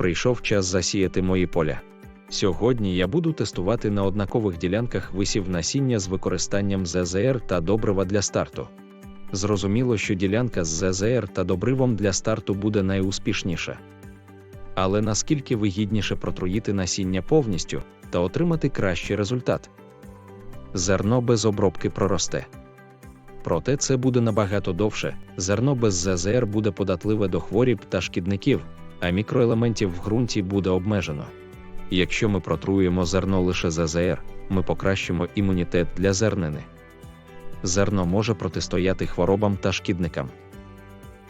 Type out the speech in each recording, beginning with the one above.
Прийшов час засіяти мої поля. Сьогодні я буду тестувати на однакових ділянках висів насіння з використанням ЗЗР та добрива для старту. Зрозуміло, що ділянка з ЗЗР та добривом для старту буде найуспішніша. Але наскільки вигідніше протруїти насіння повністю та отримати кращий результат? Зерно без обробки проросте. Проте це буде набагато довше, зерно без ЗЗР буде податливе до хворіб та шкідників, а мікроелементів в ґрунті буде обмежено. Якщо ми протруємо зерно лише ЗЗР, ми покращимо імунітет для зернини. Зерно може протистояти хворобам та шкідникам.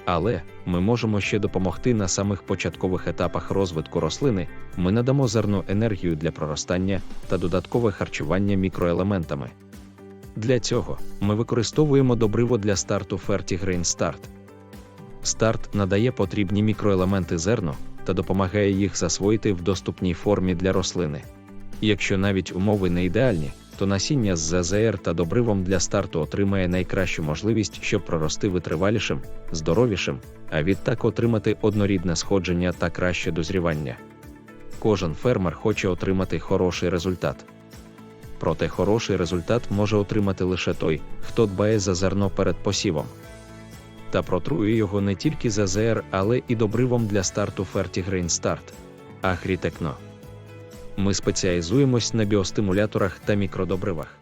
Але ми можемо ще допомогти на самих початкових етапах розвитку рослини, ми надамо зерну енергію для проростання та додаткове харчування мікроелементами. Для цього ми використовуємо добриво для старту FertiGrain Start. Старт надає потрібні мікроелементи зерну та допомагає їх засвоїти в доступній формі для рослини. Якщо навіть умови не ідеальні, то насіння з ЗЗР та добривом для старту отримає найкращу можливість, щоб прорости витривалішим, здоровішим, а відтак отримати однорідне сходження та краще дозрівання. Кожен фермер хоче отримати хороший результат. Проте хороший результат може отримати лише той, хто дбає за зерно перед посівом. Та протрує його не тільки ЗЗР, але і добривом для старту FertiGrain Start. Агрітекно. Ми спеціалізуємось на біостимуляторах та мікродобривах.